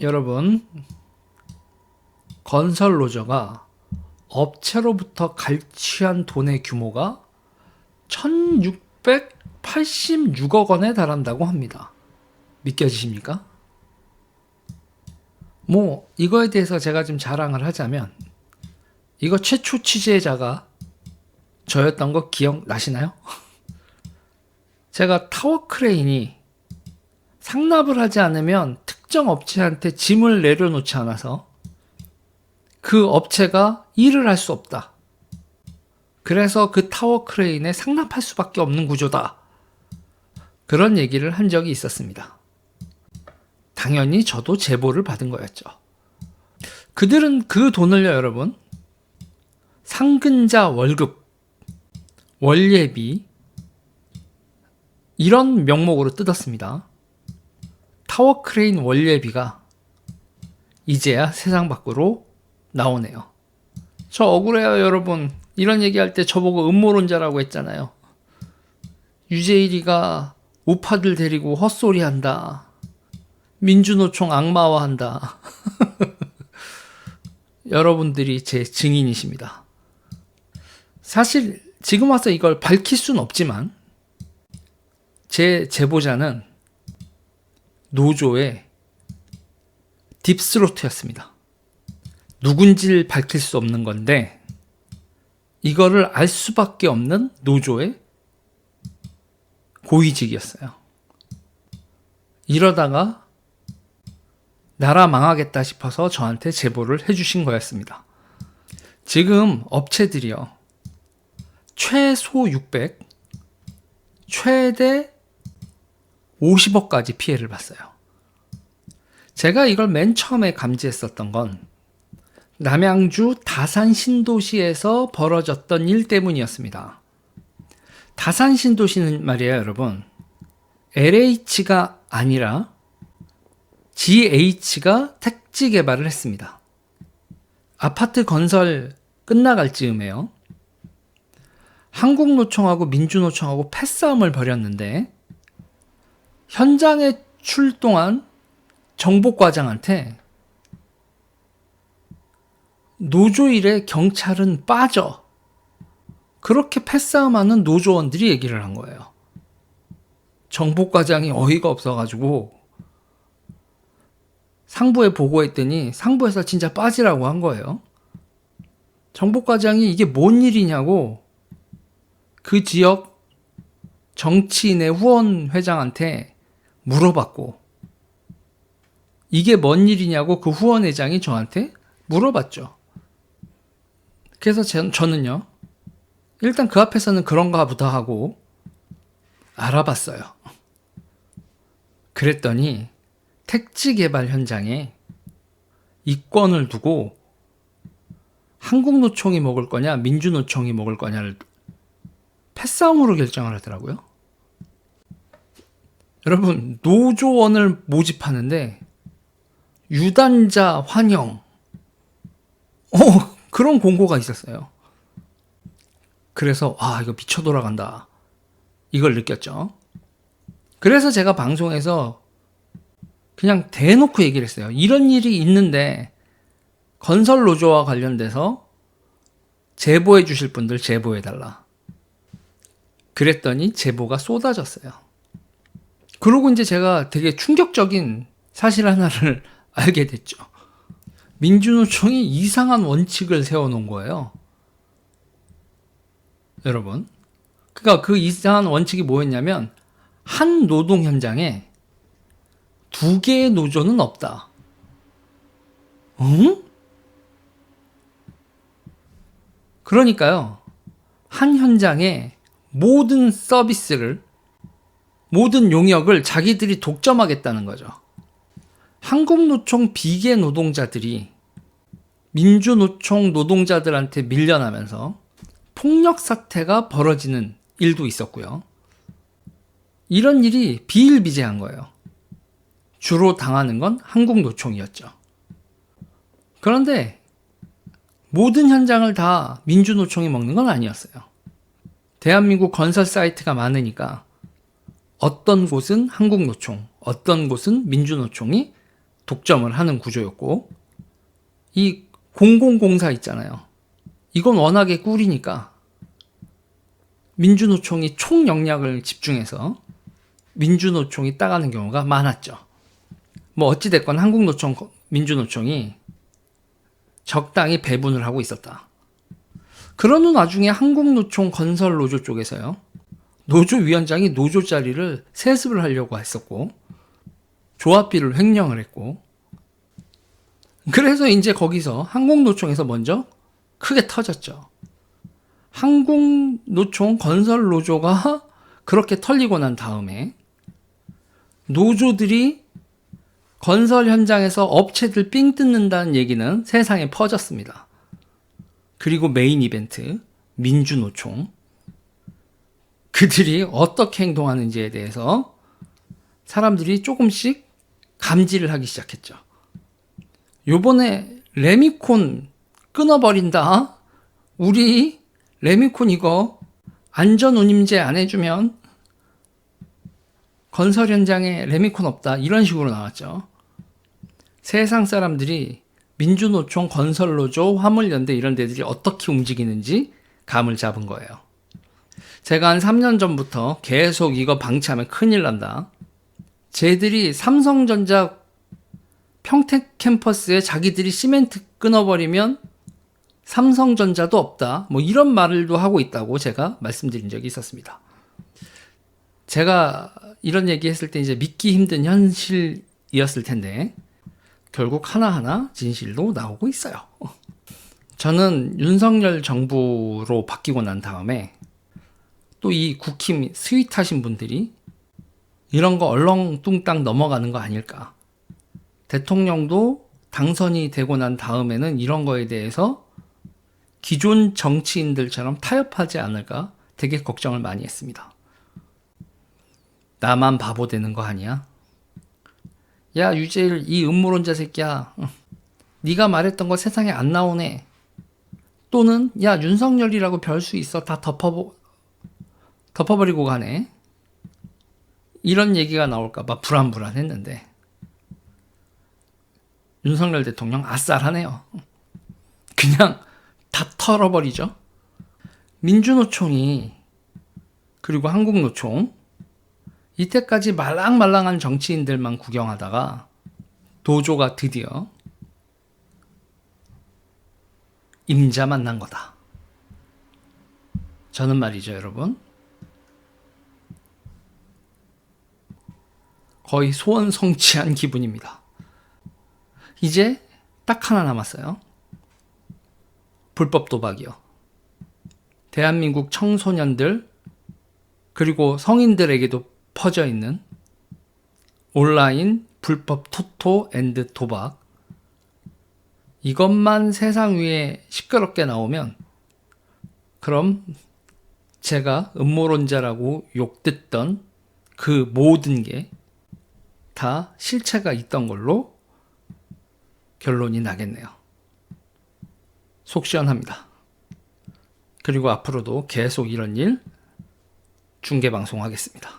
여러분, 건설 노조가 업체로부터 갈취한 돈의 규모가 1686억 원에 달한다고 합니다. 믿겨지십니까? 뭐, 이거에 대해서 제가 좀 자랑을 하자면, 이거 최초 취재자가 저였던 거 기억나시나요? 제가 타워 크레인이 상납을 하지 않으면 특정 업체한테 짐을 내려놓지 않아서 그 업체가 일을 할 수 없다. 그래서 그 타워 크레인에 상납할 수밖에 없는 구조다. 그런 얘기를 한 적이 있었습니다. 당연히 저도 제보를 받은 거였죠. 그들은 그 돈을요, 여러분. 상근자 월급, 월예비, 이런 명목으로 뜯었습니다. 타워 크레인 원예비가 이제야 세상 밖으로 나오네요. 저 억울해요, 여러분. 이런 얘기할 때 저보고 음모론자라고 했잖아요. 유재일이가 우파들 데리고 헛소리 한다. 민주노총 악마화한다. 여러분들이 제 증인이십니다. 사실 지금 와서 이걸 밝힐 수는 없지만 제 제보자는 노조의 딥스로트였습니다. 누군지를 밝힐 수 없는 건데 이거를 알 수밖에 없는 노조의 고위직이었어요. 이러다가 나라 망하겠다 싶어서 저한테 제보를 해주신 거였습니다. 지금 업체들이요. 최소 600, 최대 50억까지 피해를 봤어요. 제가 이걸 맨 처음에 감지했었던 건 남양주 다산 신도시에서 벌어졌던 일 때문이었습니다. 다산 신도시는 말이에요, 여러분. LH가 아니라 GH가 택지 개발을 했습니다. 아파트 건설 끝나갈 즈음에요. 한국노총하고 민주노총하고 패싸움을 벌였는데 현장에 출동한 정복과장한테 노조 일에 경찰은 빠져. 그렇게 패싸움하는 노조원들이 얘기를 한 거예요. 정복과장이 어이가 없어가지고 상부에 보고했더니 상부에서 진짜 빠지라고 한 거예요. 정복과장이 이게 뭔 일이냐고 그 지역 정치인의 후원 회장한테 물어봤고 이게 뭔 일이냐고 그 후원회장이 저한테 물어봤죠. 그래서 저, 저는요 일단 그 앞에서는 그런가 보다 하고 알아봤어요. 그랬더니 택지 개발 현장에 이권을 두고 한국노총이 먹을 거냐 민주노총이 먹을 거냐를 패싸움으로 결정을 하더라고요. 여러분 노조원을 모집하는데 유단자 환영 어 그런 공고가 있었어요. 그래서 아 이거 미쳐 돌아간다 이걸 느꼈죠. 그래서 제가 방송에서 그냥 대놓고 얘기를 했어요. 이런 일이 있는데 건설 노조와 관련돼서 제보해 주실 분들 제보해 달라. 그랬더니 제보가 쏟아졌어요. 그러고 이제 제가 되게 충격적인 사실 하나를 알게 됐죠. 민주노총이 이상한 원칙을 세워놓은 거예요. 여러분. 그러니까 그 이상한 원칙이 뭐였냐면, 한 노동 현장에 두 개의 노조는 없다. 응? 그러니까요, 한 현장에 모든 서비스를, 모든 용역을 자기들이 독점하겠다는 거죠. 한국노총 비계 노동자들이 민주노총 노동자들한테 밀려나면서 폭력 사태가 벌어지는 일도 있었고요. 이런 일이 비일비재한 거예요. 주로 당하는 건 한국노총이었죠. 그런데 모든 현장을 다 민주노총이 먹는 건 아니었어요. 대한민국 건설 사이트가 많으니까 어떤 곳은 한국노총, 어떤 곳은 민주노총이 독점을 하는 구조였고 이 공공공사 있잖아요. 이건 워낙에 꿀이니까 민주노총이 총영략을 집중해서 민주노총이 따가는 경우가 많았죠. 뭐 어찌됐건 한국노총, 민주노총이 적당히 배분을 하고 있었다. 그러는 와중에 한국노총 건설노조 쪽에서요. 노조 위원장이 노조 자리를 세습을 하려고 했었고 조합비를 횡령을 했고 그래서 이제 거기서 한국노총에서 먼저 크게 터졌죠. 한국노총 건설 노조가 그렇게 털리고 난 다음에 노조들이 건설 현장에서 업체들 삥 뜯는다는 얘기는 세상에 퍼졌습니다. 그리고 메인 이벤트 민주노총 그들이 어떻게 행동하는지에 대해서 사람들이 조금씩 감지를 하기 시작했죠. 요번에 레미콘 끊어버린다. 우리 레미콘 이거 안전 운임제 안 해주면 건설 현장에 레미콘 없다. 이런 식으로 나왔죠. 세상 사람들이 민주노총, 건설노조, 화물연대 이런 데들이 어떻게 움직이는지 감을 잡은 거예요. 제가 한 3년 전부터 계속 이거 방치하면 큰일 난다. 쟤들이 삼성전자 평택 캠퍼스에 자기들이 시멘트 끊어버리면 삼성전자도 없다. 뭐 이런 말을도 하고 있다고 제가 말씀드린 적이 있었습니다. 제가 이런 얘기 했을 때 이제 믿기 힘든 현실이었을 텐데 결국 하나하나 진실도 나오고 있어요. 저는 윤석열 정부로 바뀌고 난 다음에 또 이 국힘 스윗하신 분들이 이런 거 얼렁뚱땅 넘어가는 거 아닐까. 대통령도 당선이 되고 난 다음에는 이런 거에 대해서 기존 정치인들처럼 타협하지 않을까 되게 걱정을 많이 했습니다. 나만 바보 되는 거 아니야? 야 유재일 이 음모론자 새끼야. 네가 말했던 거 세상에 안 나오네. 또는 야 윤석열이라고 별 수 있어 다 덮어보 덮어버리고 가네. 이런 얘기가 나올까봐 불안불안했는데 윤석열 대통령 아싸하네요. 그냥 다 털어버리죠. 민주노총이 그리고 한국노총 이때까지 말랑말랑한 정치인들만 구경하다가 도조가 드디어 임자 만난 거다. 저는 말이죠, 여러분. 거의 소원 성취한 기분입니다. 이제 딱 하나 남았어요. 불법 도박이요. 대한민국 청소년들 그리고 성인들에게도 퍼져 있는 온라인 불법 토토 앤드 도박 이것만 세상 위에 시끄럽게 나오면 그럼 제가 음모론자라고 욕듣던 그 모든 게 다 실체가 있던 걸로 결론이 나겠네요. 속 시원합니다. 그리고 앞으로도 계속 이런 일 중계 방송 하겠습니다.